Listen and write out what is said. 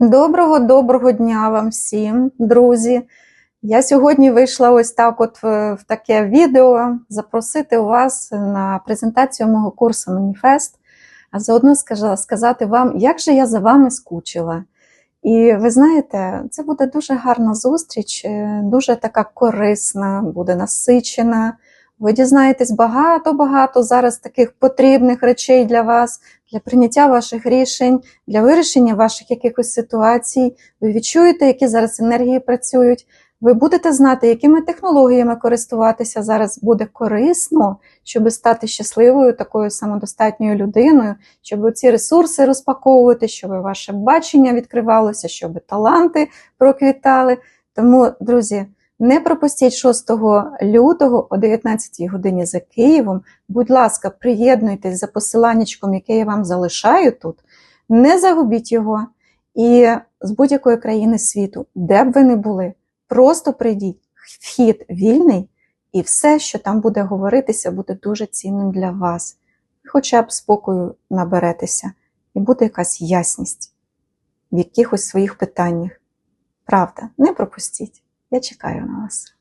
Доброго доброго дня вам всім, друзі. Я сьогодні вийшла ось так, от в, в таке відео запросити вас на презентацію мого курсу Маніфест, а заодно сказати вам, як же я за вами скучила. І ви знаєте, це буде дуже гарна зустріч, е, дуже така корисна, буде насичена. Ви дізнаєтесь багато-багато зараз таких потрібних речей для вас, для прийняття ваших рішень, для вирішення ваших якихось ситуацій. Ви відчуєте, які зараз енергії працюють. Ви будете знати, якими технологіями користуватися зараз буде корисно, щоб стати щасливою, такою самодостатньою людиною, щоб ці ресурси розпаковувати, щоб ваше бачення відкривалося, щоб таланти проквітали. Тому, друзі, не пропустіть 6 лютого о 19 годині за Києвом. Будь ласка, приєднуйтесь за посиланнячком, яке я вам залишаю тут. Не загубіть його. І з будь-якої країни світу, де б ви не були, просто прийдіть. Вхід вільний, і все, що там буде говоритися, буде дуже цінним для вас. Хоча б спокою наберетеся, і буде якась ясність в якихось своїх питаннях. Правда, не пропустіть. Я чекаю на вас.